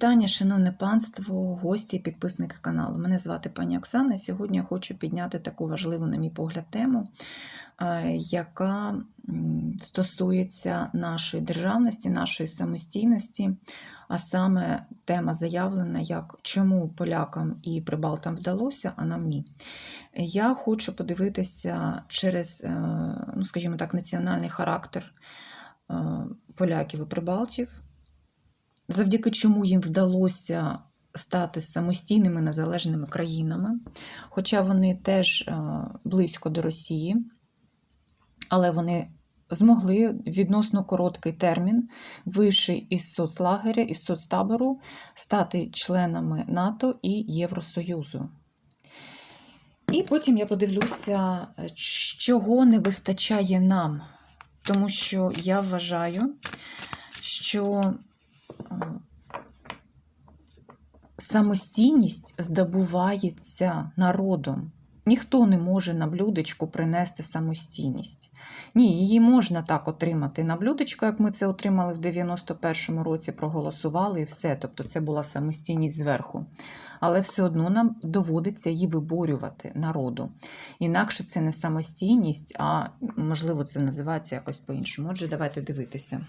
вітання, шановне панство, гості підписники каналу. Мене звати пані Оксана. Сьогодні я хочу підняти таку важливу, на мій погляд, тему, е, яка стосується нашої державності, нашої самостійності, а саме тема заявлена, як чому полякам і прибалтам вдалося, а нам ні. Я хочу подивитися через, е, ну, скажімо так, національний характер е, поляків і прибалтів завдяки чому їм вдалося стати самостійними незалежними країнами, хоча вони теж е, близько до Росії, але вони змогли відносно короткий термін, вийши із соцлагеря, із соцтабору, стати членами НАТО і Євросоюзу. І потім я подивлюся, чого не вистачає нам. Тому що я вважаю, що самостійність здобувається народом. Ніхто не може на блюдечку принести самостійність. Ні, її можна так отримати на блюдечко, як ми це отримали в 91-му році, проголосували і все. Тобто це була самостійність зверху. Але все одно нам доводиться її виборювати народу. Інакше це не самостійність, а можливо, це називається якось по-іншому. Отже, давайте дивитися.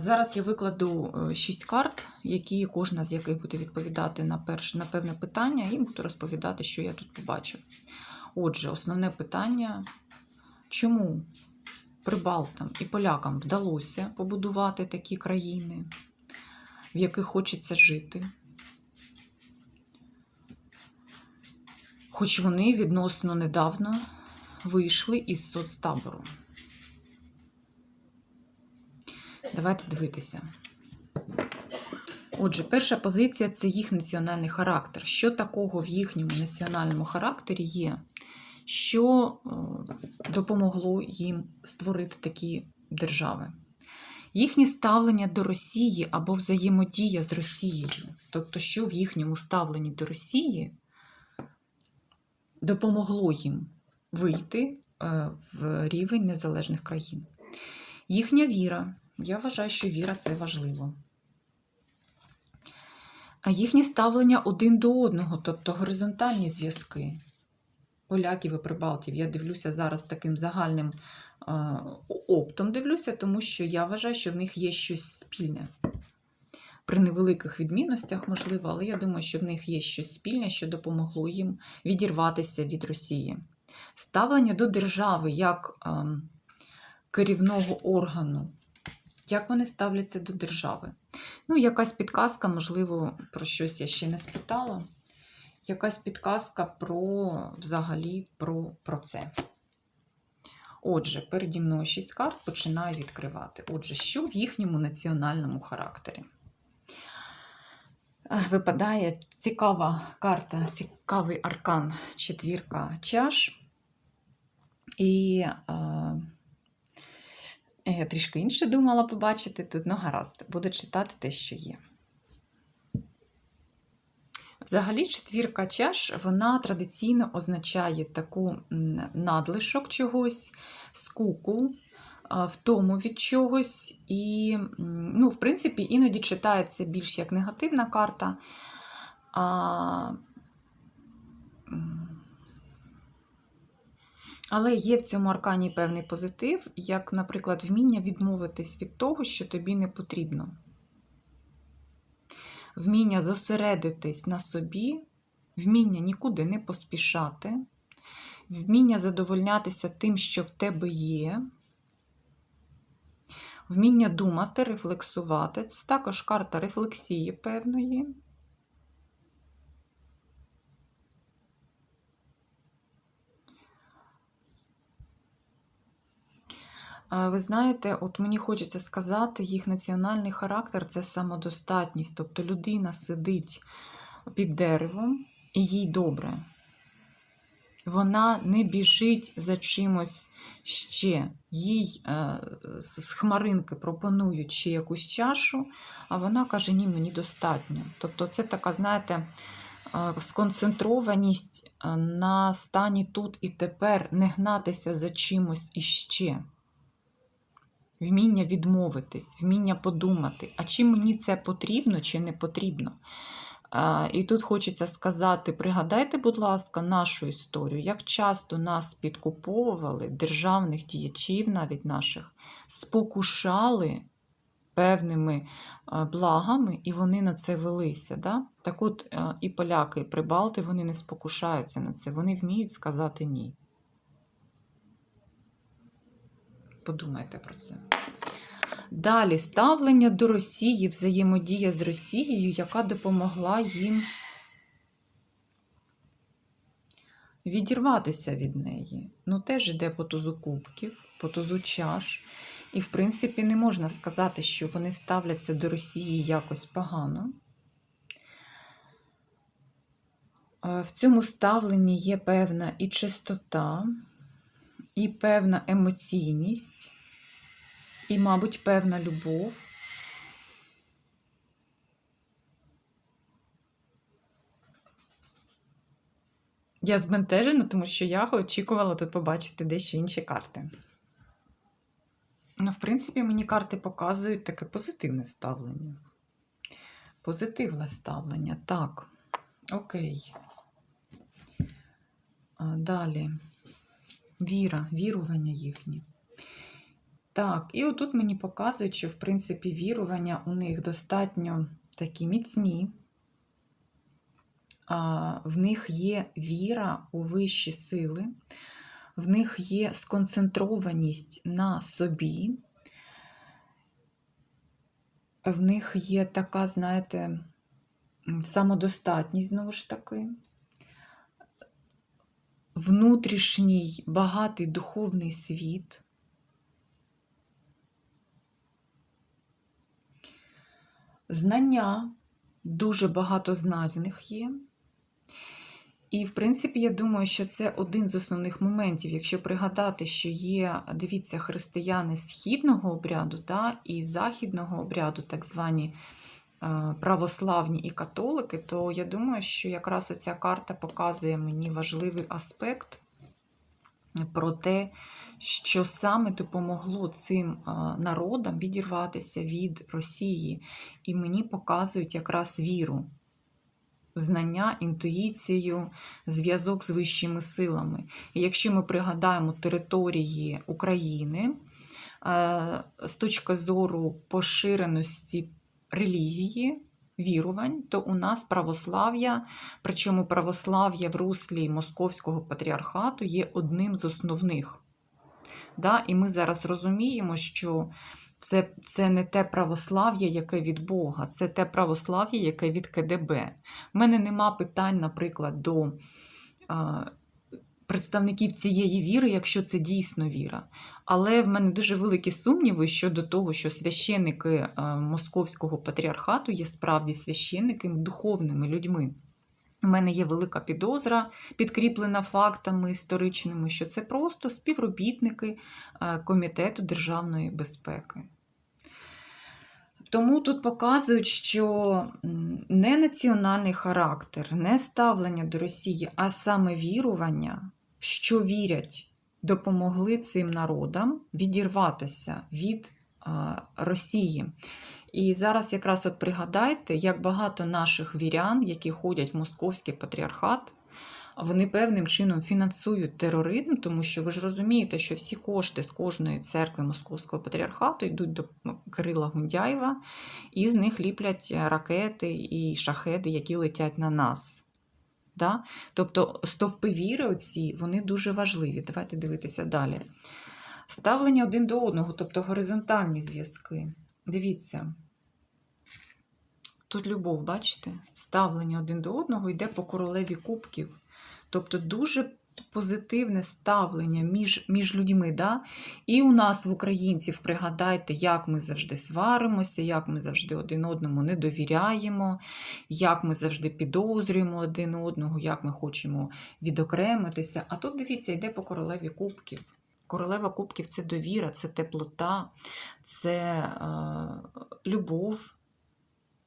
Зараз я викладу е, шість карт, які кожна з яких буде відповідати на перше, на певне питання, і буду розповідати, що я тут побачу. Отже, основне питання: чому прибалтам і полякам вдалося побудувати такі країни, в яких хочеться жити? Хоч вони відносно недавно вийшли із соцтабору. Давайте дивитися. Отже, перша позиція це їх національний характер. Що такого в їхньому національному характері є, що е, допомогло їм створити такі держави? Їхнє ставлення до Росії або взаємодія з Росією. Тобто, що в їхньому ставленні до Росії допомогло їм вийти е, в рівень незалежних країн. Їхня віра. Я вважаю, що віра це важливо. А їхнє ставлення один до одного, тобто горизонтальні зв'язки поляків і прибалтів. Я дивлюся зараз таким загальним е, оптом дивлюся, тому що я вважаю, що в них є щось спільне. При невеликих відмінностях, можливо, але я думаю, що в них є щось спільне, що допомогло їм відірватися від Росії. Ставлення до держави як е, керівного органу як вони ставляться до держави? Ну, якась підказка, можливо, про щось я ще не спитала. Якась підказка про взагалі про, про це. Отже, переді мною 6 карт починаю відкривати. Отже, що в їхньому національному характері? Випадає цікава карта, цікавий аркан четвірка чаш. І е, я трішки інше думала побачити тут, ну гаразд, буду читати те, що є. Взагалі, четвірка чаш, вона традиційно означає таку надлишок чогось, скуку, втому від чогось. І, ну, в принципі, іноді читається більш як негативна карта. А але є в цьому аркані певний позитив, як, наприклад, вміння відмовитись від того, що тобі не потрібно. Вміння зосередитись на собі, вміння нікуди не поспішати, вміння задовольнятися тим, що в тебе є, вміння думати, рефлексувати. Це також карта рефлексії певної. Ви знаєте, от мені хочеться сказати, їх національний характер це самодостатність. Тобто людина сидить під деревом і їй добре. Вона не біжить за чимось ще. Їй е, з хмаринки пропонують ще якусь чашу, а вона каже, ні, мені достатньо. Тобто, це така, знаєте, е, сконцентрованість е, на стані тут і тепер, не гнатися за чимось іще вміння відмовитись, вміння подумати, а чи мені це потрібно, чи не потрібно. І тут хочеться сказати: пригадайте, будь ласка, нашу історію, як часто нас підкуповували, державних діячів, навіть наших, спокушали певними благами, і вони на це велися. Да? Так от і поляки, і прибалти, вони не спокушаються на це, вони вміють сказати ні. Подумайте про це. Далі ставлення до Росії, взаємодія з Росією, яка допомогла їм відірватися від неї. Ну, теж йде по тузу кубків, по тузу чаш. І, в принципі, не можна сказати, що вони ставляться до Росії якось погано. Е, В цьому ставленні є певна і чистота, і певна емоційність, і, мабуть, певна любов. Я збентежена, тому що я очікувала тут побачити дещо інші карти. Ну, в принципі, мені карти показують таке позитивне ставлення. Позитивне ставлення. Так, окей. Далі. Віра, вірування їхні. Так, і отут мені показують, що, в принципі, вірування у них достатньо такі міцні. А, В них є віра у вищі сили, в них є сконцентрованість на собі, в них є така, знаєте, самодостатність, знову ж таки, внутрішній багатий духовний світ. Знання, дуже багато знань в них є. І, в принципі, я думаю, що це один з основних моментів. Якщо пригадати, що є, дивіться, християни східного обряду та, і західного обряду, так звані православні і католики, то я думаю, що якраз оця карта показує мені важливий аспект про те, що саме допомогло цим е, народам відірватися від Росії. І мені показують якраз віру знання, інтуїцію, зв'язок з вищими силами. І якщо ми пригадаємо території України е, з точки зору поширеності релігії, вірувань, то у нас православ'я, причому православ'я в руслі Московського патріархату є одним з основних. Да? І ми зараз розуміємо, що це, це не те православ'я, яке від Бога, це те православ'я, яке від КДБ. У мене нема питань, наприклад, до представників цієї віри, якщо це дійсно віра. Але в мене дуже великі сумніви щодо того, що священники Московського патріархату є справді священниками, духовними людьми. У мене є велика підозра, підкріплена фактами історичними, що це просто співробітники е, Комітету державної безпеки. Тому тут показують, що не національний характер, не ставлення до Росії, а саме вірування, в що вірять, допомогли цим народам відірватися від Росії. І зараз якраз от пригадайте, як багато наших вірян, які ходять в московський патріархат, вони певним чином фінансують тероризм, тому що ви ж розумієте, що всі кошти з кожної церкви Московського патріархату йдуть до Кирила Гундяєва, і з них ліплять ракети і шахеди, які летять на нас. Да? Тобто стовпи віри, оці, вони дуже важливі. Давайте дивитися далі. Ставлення один до одного, тобто горизонтальні зв'язки. Дивіться. Тут любов, бачите? Ставлення один до одного йде по королеві кубків. Тобто дуже позитивне ставлення між між людьми. Да? І у нас в українців пригадайте, як ми завжди сваримося, як ми завжди один одному не довіряємо, як ми завжди підозрюємо один одного, як ми хочемо відокремитися. А тут, дивіться, йде по королеві кубків. Королева кубків це довіра, це теплота, це е, любов,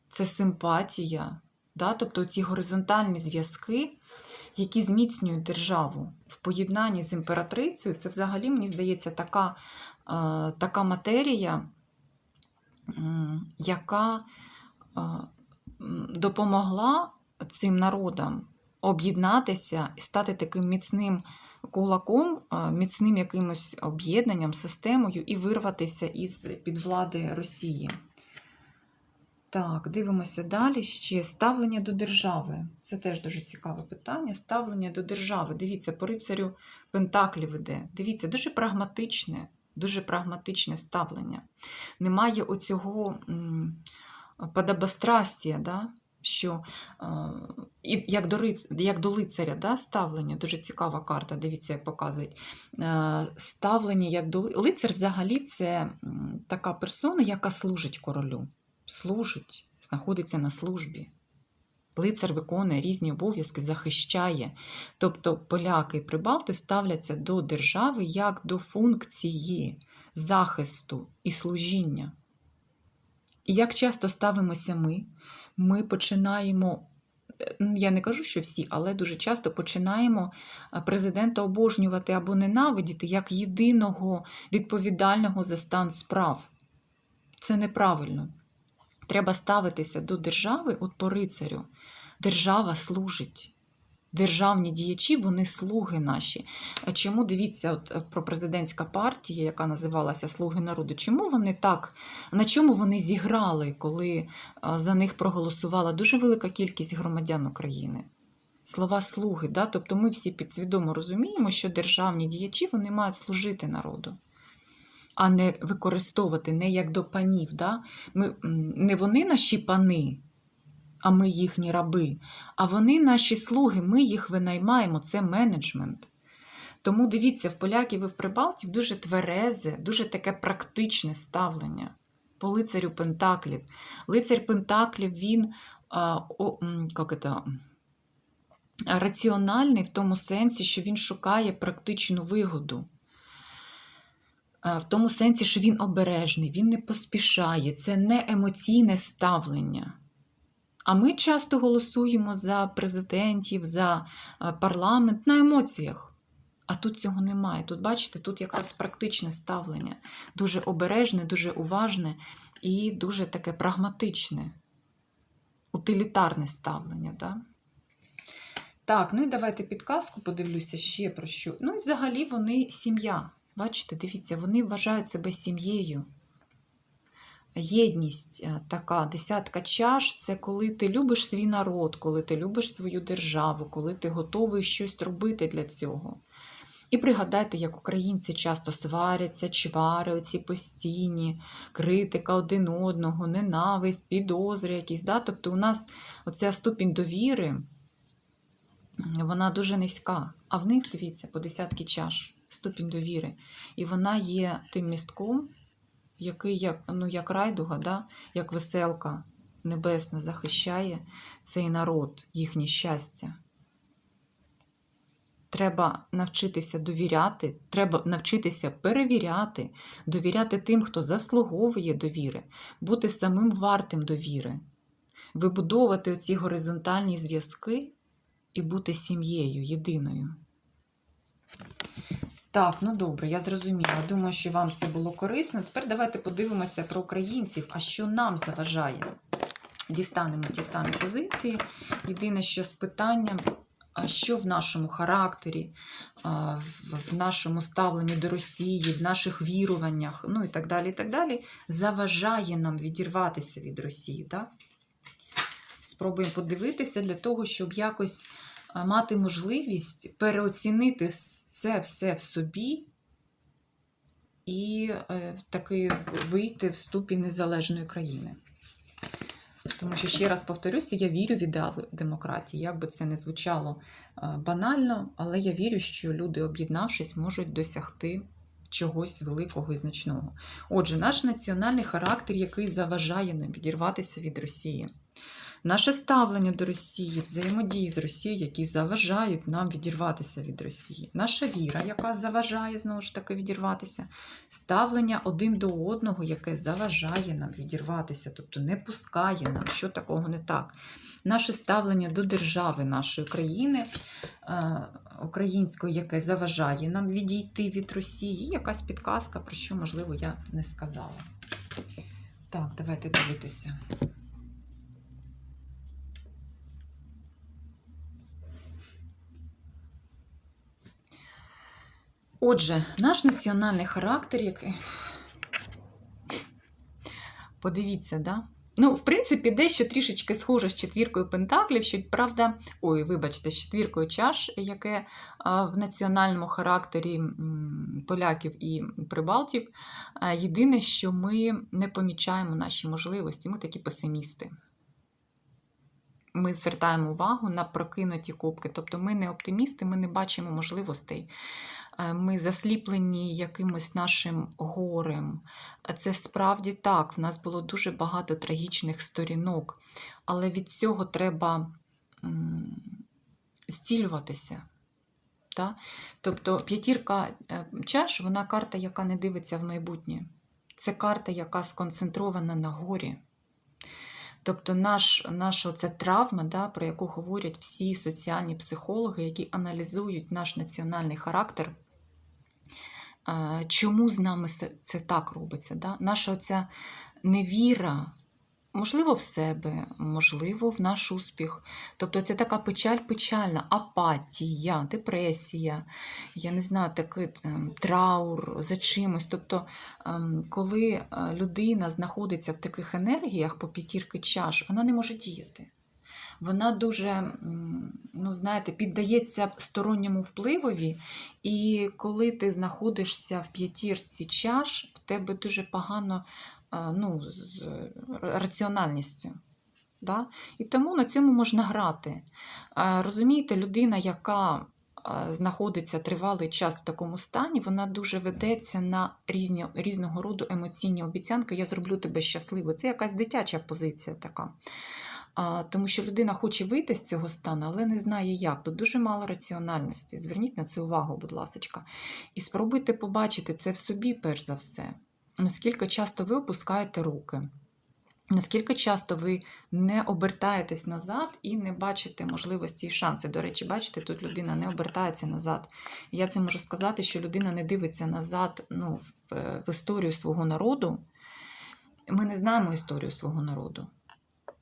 це симпатія. Да? Тобто ці горизонтальні зв'язки, які зміцнюють державу в поєднанні з імператрицею, це взагалі, мені здається, така така матерія, яка е, допомогла цим народам об'єднатися і стати таким міцним кулаком, е, міцним якимось об'єднанням, системою і вирватися із під влади Росії. Так, дивимося далі ще ставлення до держави. Це теж дуже цікаве питання. Ставлення до держави. Дивіться, по рицарю Пентаклів іде. Дивіться, дуже прагматичне, дуже прагматичне ставлення. Немає оцього м, подобострастія, да? що е, і як до, як до лицаря да? ставлення, дуже цікава карта, дивіться, як показують. Е, ставлення як до лицар взагалі це така персона, яка служить королю служить, знаходиться на службі. Лицар виконує різні обов'язки, захищає. Тобто поляки і прибалти ставляться до держави як до функції захисту і служіння. І як часто ставимося ми, ми починаємо, я не кажу, що всі, але дуже часто починаємо е, президента обожнювати або ненавидіти як єдиного відповідального за стан справ. Це неправильно. Треба ставитися до держави, от по рицарю. Держава служить. Державні діячі, вони слуги наші. Чому дивіться от е, про президентська партія, яка називалася Слуги народу? Чому вони так, на чому вони зіграли, коли за них проголосувала дуже велика кількість громадян України? Слова слуги, да? тобто ми всі підсвідомо розуміємо, що державні діячі вони мають служити народу а не використовувати не як до панів. Да? Ми, не вони наші пани, а ми їхні раби, а вони наші слуги, ми їх винаймаємо, це менеджмент. Тому дивіться, в поляків і в Прибалтів дуже тверезе, дуже таке практичне ставлення по лицарю Пентаклів. Лицар Пентаклів, він а, о, як це, раціональний в тому сенсі, що він шукає практичну вигоду. Е, В тому сенсі, що він обережний, він не поспішає, це не емоційне ставлення. А ми часто голосуємо за президентів, за е, парламент на емоціях. А тут цього немає. Тут, бачите, тут якраз практичне ставлення, дуже обережне, дуже уважне і дуже таке прагматичне, утилітарне ставлення. Да? Так, ну і давайте підказку подивлюся ще про що. Ну і взагалі вони сім'я. Бачите, дивіться, вони вважають себе сім'єю. Єдність е, така, десятка чаш це коли ти любиш свій народ, коли ти любиш свою державу, коли ти готовий щось робити для цього. І пригадайте, як українці часто сваряться, чвари, оці постійні, критика один одного, ненависть, підозри якісь. Да? Тобто у нас оця ступінь довіри, вона дуже низька. А в них, дивіться, по десятки чаш, ступінь довіри. І вона є тим містком, який як, ну, як райдуга, да? як веселка небесна захищає цей народ, їхнє щастя. Треба навчитися довіряти, треба навчитися перевіряти, довіряти тим, хто заслуговує довіри, бути самим вартим довіри, вибудовувати оці горизонтальні зв'язки і бути сім'єю єдиною. Так, ну добре, я зрозуміла. Думаю, що вам це було корисно. Тепер давайте подивимося про українців, а що нам заважає. Дістанемо ті самі позиції. Єдине, що з питанням, а що в нашому характері, в нашому ставленні до Росії, в наших віруваннях, ну і так далі, і так далі, заважає нам відірватися від Росії. Так? Спробуємо подивитися для того, щоб якось мати можливість переоцінити це все в собі і е, таки вийти в ступінь незалежної країни. Тому що, ще раз повторюся, я вірю в ідеали демократії. Як би це не звучало е, банально, але я вірю, що люди, об'єднавшись, можуть досягти чогось великого і значного. Отже, наш національний характер, який заважає нам відірватися від Росії. Наше ставлення до Росії, взаємодії з Росією, які заважають нам відірватися від Росії, наша віра, яка заважає знову ж таки відірватися, ставлення один до одного, яке заважає нам відірватися, тобто не пускає нам, що такого не так. Наше ставлення до держави нашої країни, е, української, яке заважає нам відійти від Росії, якась підказка, про що, можливо, я не сказала. Так, давайте дивитися. Отже, наш національний характер, який. Подивіться, да? Ну, в принципі, дещо трішечки схоже з четвіркою пентаклів, що, правда, ой, вибачте, з четвіркою чаш, яке в національному характері поляків і прибалтів. Єдине, що ми не помічаємо наші можливості, ми такі песимісти. Ми звертаємо увагу на прокинуті кубки. Тобто ми не оптимісти, ми не бачимо можливостей. Е, Ми засліплені якимось нашим горем. Це справді так. В нас було дуже багато трагічних сторінок, але від цього треба зцілюватися. Та? Тобто п'ятірка е, чаш, вона карта, яка не дивиться в майбутнє. Це карта, яка сконцентрована на горі. Тобто наш, наша це травма, да, про яку говорять всі соціальні психологи, які аналізують наш національний характер. Е, Чому з нами це, так робиться? Да? Наша оця невіра, можливо, в себе, можливо, в наш успіх. Тобто це така печаль печальна, апатія, депресія, я не знаю, такий ем, траур за чимось. Тобто, ем, коли е, людина знаходиться в таких енергіях по п'ятірки чаш, вона не може діяти. Вона дуже, ну, знаєте, піддається сторонньому впливові, і коли ти знаходишся в п'ятірці чаш, в тебе дуже погано ну, з е, раціональністю. Да? І тому на цьому можна грати. Розумієте, людина, яка знаходиться тривалий час в такому стані, вона дуже ведеться на різні, різного роду емоційні обіцянки. Я зроблю тебе щасливою. Це якась дитяча позиція така. Тому що людина хоче вийти з цього стану, але не знає як. Тут дуже мало раціональності. Зверніть на це увагу, будь ласка. І спробуйте побачити це в собі, перш за все. Наскільки часто ви опускаєте руки, наскільки часто ви не обертаєтесь назад і не бачите можливості і шанси. До речі, бачите, тут людина не обертається назад. Я це можу сказати, що людина не дивиться назад ну, в, в історію свого народу. Ми не знаємо історію свого народу.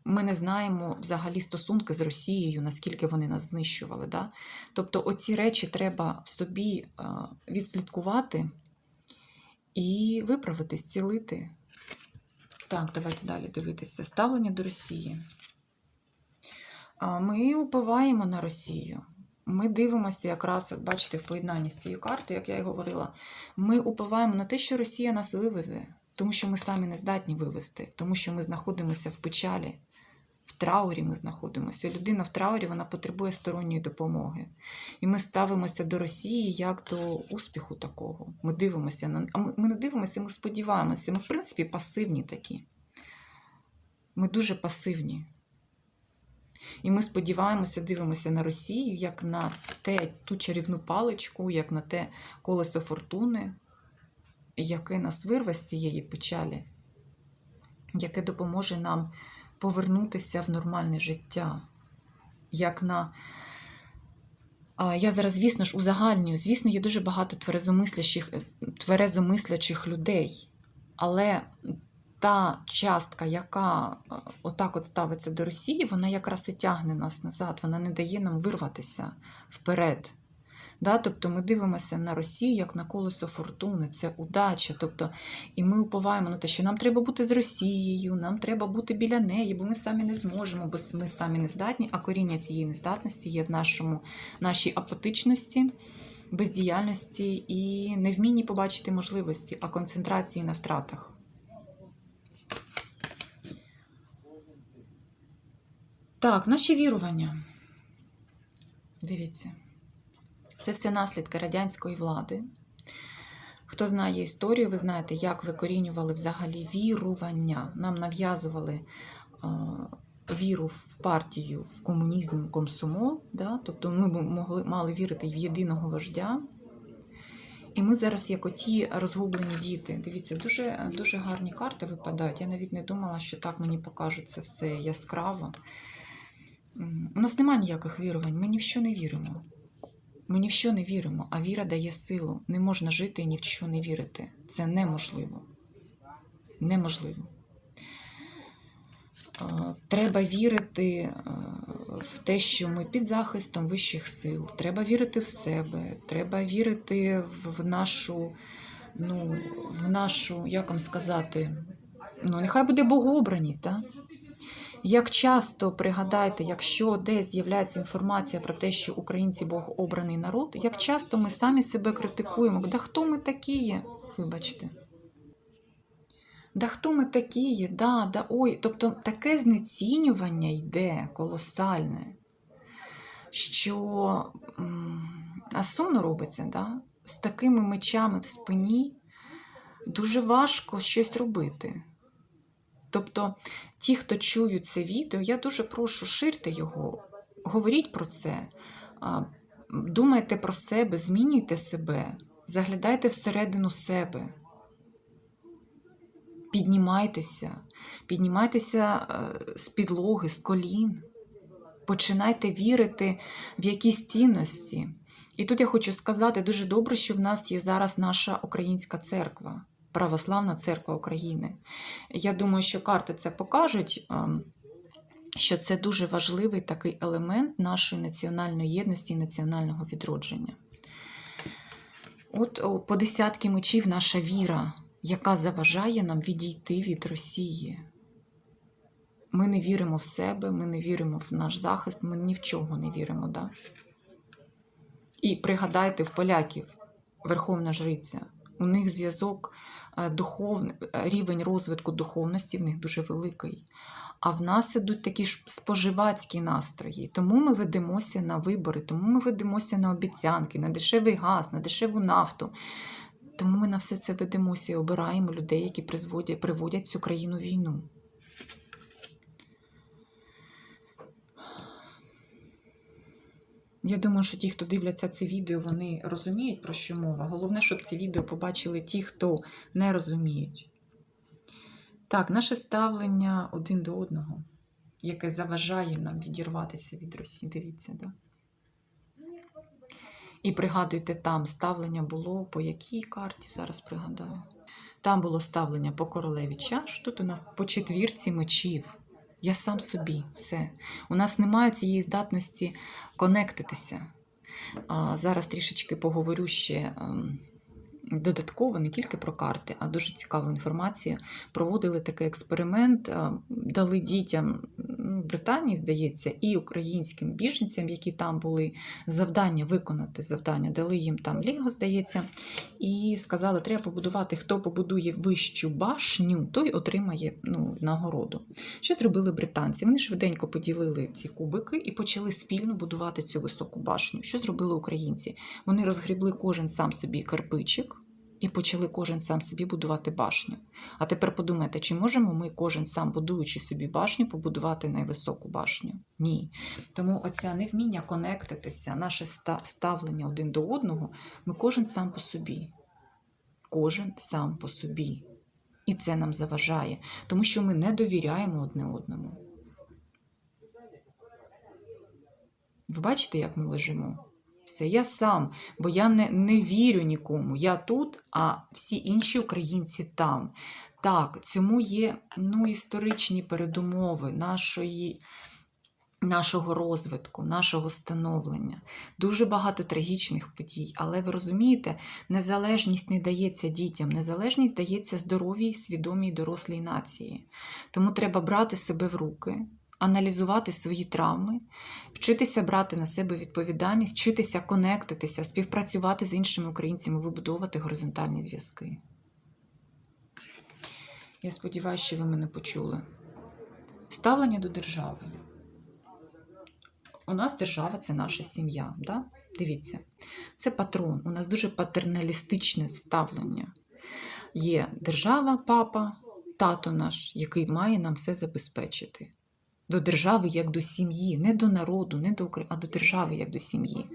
Ми не знаємо взагалі стосунки з Росією, наскільки вони нас знищували. Да? Тобто, оці речі треба в собі е, відслідкувати і виправити, зцілити. Так, давайте далі дивитися. Ставлення до Росії. Ми уповаємо на Росію. Ми дивимося якраз, бачите, в поєднанні з цією картою, як я і говорила, ми уповаємо на те, що Росія нас вивезе, тому що ми самі не здатні вивезти, тому що ми знаходимося в печалі, в траурі ми знаходимося. Людина в траурі вона потребує сторонньої допомоги. І ми ставимося до Росії як до успіху такого. Ми дивимося на а ми, ми не дивимося, ми сподіваємося. Ми, в принципі, пасивні такі. Ми дуже пасивні. І ми сподіваємося, дивимося на Росію як на те, ту чарівну паличку, як на те колесо фортуни, яке нас вирве з цієї печалі, яке допоможе нам повернутися в нормальне життя. Як на... Я зараз, звісно ж, узагальнюю. Звісно, є дуже багато тверезомислячих, тверезомислячих людей. Але та частка, яка е, отак от ставиться до Росії, вона якраз і тягне нас назад, вона не дає нам вирватися вперед. Да? Тобто ми дивимося на Росію як на колесо фортуни, це удача. Тобто, І ми уповаємо на те, що нам треба бути з Росією, нам треба бути біля неї, бо ми самі не зможемо, бо ми самі не здатні, а коріння цієї нездатності є в нашому, нашій апатичності, бездіяльності і невмінні побачити можливості, а концентрації на втратах. Так, наші вірування. Дивіться. Це все наслідки радянської влади. Хто знає історію, ви знаєте, як викорінювали взагалі вірування. Нам нав'язували віру в партію, в комунізм, комсомол. Да? Тобто ми могли, мали вірити в єдиного вождя. І ми зараз, як оті розгублені діти. Дивіться, дуже, дуже гарні карти випадають. Я навіть не думала, що так мені покажуть це все яскраво. У нас немає ніяких вірувань, ми ні в що не віримо. Ми ні в що не віримо, а віра дає силу. Не можна жити і ні в що не вірити. Це неможливо. Неможливо. Е, Треба вірити е, в те, що ми під захистом вищих сил. Треба вірити в себе, треба вірити в нашу, ну, в нашу, як вам сказати, ну, нехай буде богообраність, да? Як часто пригадайте, якщо десь з'являється інформація про те, що українці богообраний народ, як часто ми самі себе критикуємо, да хто ми такі є? Вибачте. Да хто ми такі є? Да, да, ой. Тобто таке знецінювання йде колосальне, що а сумно робиться, да? з такими мечами в спині дуже важко щось робити. Тобто, ті, хто чують це відео, я дуже прошу ширте його, говоріть про це, думайте про себе, змінюйте себе, заглядайте всередину себе. Піднімайтеся, піднімайтеся е, з підлоги, з колін. Починайте вірити в якісь цінності. І тут я хочу сказати дуже добре, що в нас є зараз наша українська церква, Православна церква України. Я думаю, що карти це покажуть, ем, що це дуже важливий такий елемент нашої національної єдності і національного відродження. От по десятки мечів наша віра, яка заважає нам відійти від Росії. Ми не віримо в себе, ми не віримо в наш захист, ми ні в чого не віримо. Да? І пригадайте в поляків, Верховна Жриця, у них зв'язок е, духовний, рівень розвитку духовності в них дуже великий. А в нас ідуть такі ж споживацькі настрої. Тому ми ведемося на вибори, тому ми ведемося на обіцянки, на дешевий газ, на дешеву нафту. Тому ми на все це ведемося і обираємо людей, які приводять цю країну війну. Я думаю, що ті, хто дивляться це відео, вони розуміють, про що мова. Головне, щоб це відео побачили ті, хто не розуміють. Так, наше ставлення один до одного, яке заважає нам відірватися від Росії. Дивіться, да? І пригадуйте, там ставлення було по якій карті, зараз пригадаю. Там було ставлення по королеві чаш, тут у нас по четвірці мечів. Я сам собі, все. У нас немає цієї здатності конектитися. Зараз трішечки поговорю ще ем, додатково, не тільки про карти, а дуже цікаву інформацію. Проводили такий експеримент, дали дітям ну, Британії, здається, і українським біженцям, які там були, завдання виконати завдання. Дали їм там Лего, здається, і сказали, треба побудувати, хто побудує вищу башню, той отримає ну, нагороду. Що зробили британці? Вони швиденько поділили ці кубики і почали спільно будувати цю високу башню. Що зробили українці? Вони розгрібли кожен сам собі карпичик. І почали кожен сам собі будувати башню. А тепер подумайте, чи можемо ми кожен сам, будуючи собі башню, побудувати найвисоку башню? Ні. Тому оце невміння конектитися, наше ставлення один до одного, ми кожен сам по собі. Кожен сам по собі. І це нам заважає, тому що ми не довіряємо одне одному. Ви бачите, як ми лежимо? Все, я сам, бо я не, не вірю нікому. Я тут, а всі інші українці там. Так, цьому є ну, історичні передумови нашої, нашого розвитку, нашого становлення. Дуже багато трагічних подій. Але ви розумієте, незалежність не дається дітям, незалежність дається здоровій, свідомій дорослій нації. Тому треба брати себе в руки. Аналізувати свої травми, вчитися брати на себе відповідальність, вчитися конектитися, співпрацювати з іншими українцями, вибудовувати горизонтальні зв'язки. Я сподіваюся, що ви мене почули. Ставлення до держави. У нас держава це наша сім'я. Да? Дивіться, це патрон. У нас дуже патерналістичне ставлення. Є держава, папа, тато наш, який має нам все забезпечити. До держави як до сім'ї, не до народу, не до України, а до держави як до сім'ї.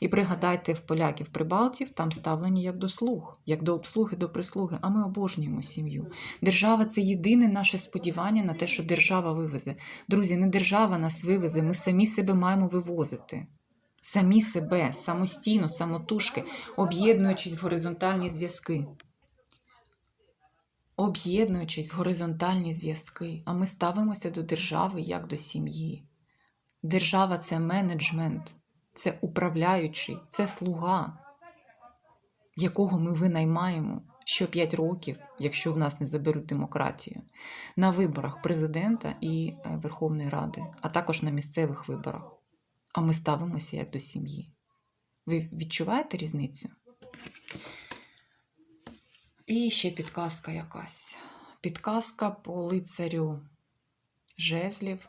І пригадайте в поляків Прибалтів, там ставлені як до слуг, як до обслуги, до прислуги. А ми обожнюємо сім'ю. Держава це єдине наше сподівання на те, що держава вивезе. Друзі, не держава нас вивезе, ми самі себе маємо вивозити. Самі себе, самостійно, самотужки, об'єднуючись в горизонтальні зв'язки. Об'єднуючись в горизонтальні зв'язки, а ми ставимося до держави як до сім'ї. Держава це менеджмент, це управляючий, це слуга, якого ми винаймаємо що 5 років, якщо в нас не заберуть демократію, на виборах президента і е, Верховної Ради, а також на місцевих виборах. А ми ставимося як до сім'ї. Ви відчуваєте різницю? І ще підказка якась. Підказка по лицарю жезлів.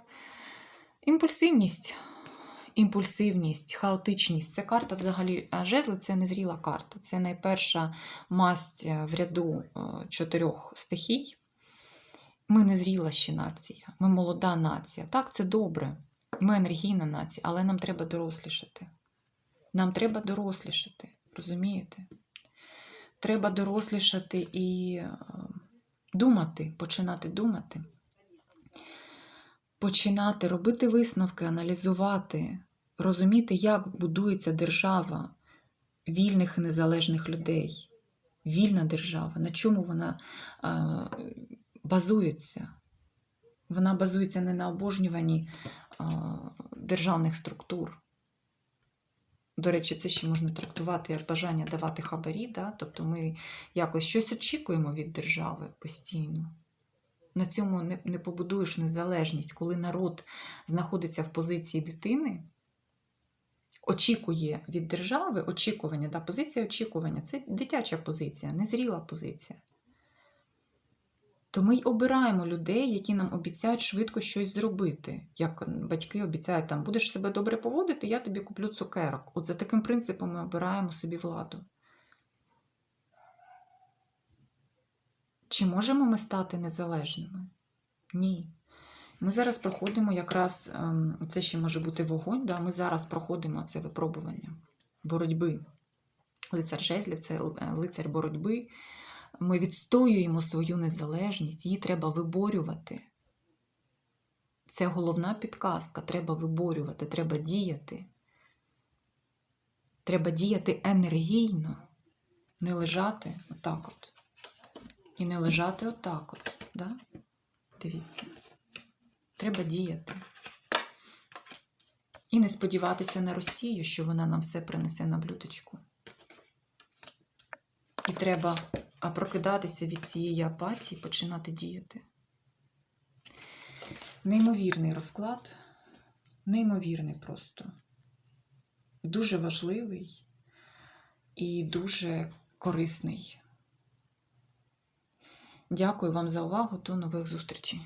Імпульсивність. Імпульсивність, хаотичність. Це карта взагалі. Жезли це незріла карта. Це найперша масть в ряду е, чотирьох стихій. Ми незріла ще нація, ми молода нація. Так, це добре. Ми енергійна нація, але нам треба дорослішати. Нам треба дорослішати, розумієте? Треба дорослішати і е, думати, починати думати, починати робити висновки, аналізувати, розуміти, як будується держава вільних і незалежних людей. Вільна держава, на чому вона е, базується? Вона базується не на обожнюванні е, державних структур. До речі, це ще можна трактувати як бажання давати хабарі, да? тобто ми якось щось очікуємо від держави постійно. На цьому не, не побудуєш незалежність, коли народ знаходиться в позиції дитини, очікує від держави очікування, да? позиція очікування це дитяча позиція, незріла позиція. То ми й обираємо людей, які нам обіцяють швидко щось зробити. Як батьки обіцяють, там, будеш себе добре поводити, я тобі куплю цукерок. От за таким принципом ми обираємо собі владу. Чи можемо ми стати незалежними? Ні. Ми зараз проходимо якраз, ем, це ще може бути вогонь, да? ми зараз проходимо це випробування боротьби. Лицар жезлів це лицар боротьби. Ми відстоюємо свою незалежність, її треба виборювати. Це головна підказка. Треба виборювати, треба діяти. Треба діяти енергійно, не лежати отак от. І не лежати отак от. Да? Дивіться. Треба діяти. І не сподіватися на Росію, що вона нам все принесе на блюдечку. І треба а прокидатися від цієї апатії, починати діяти. Неймовірний розклад, неймовірний просто. Дуже важливий і дуже корисний. Дякую вам за увагу. До нових зустрічей.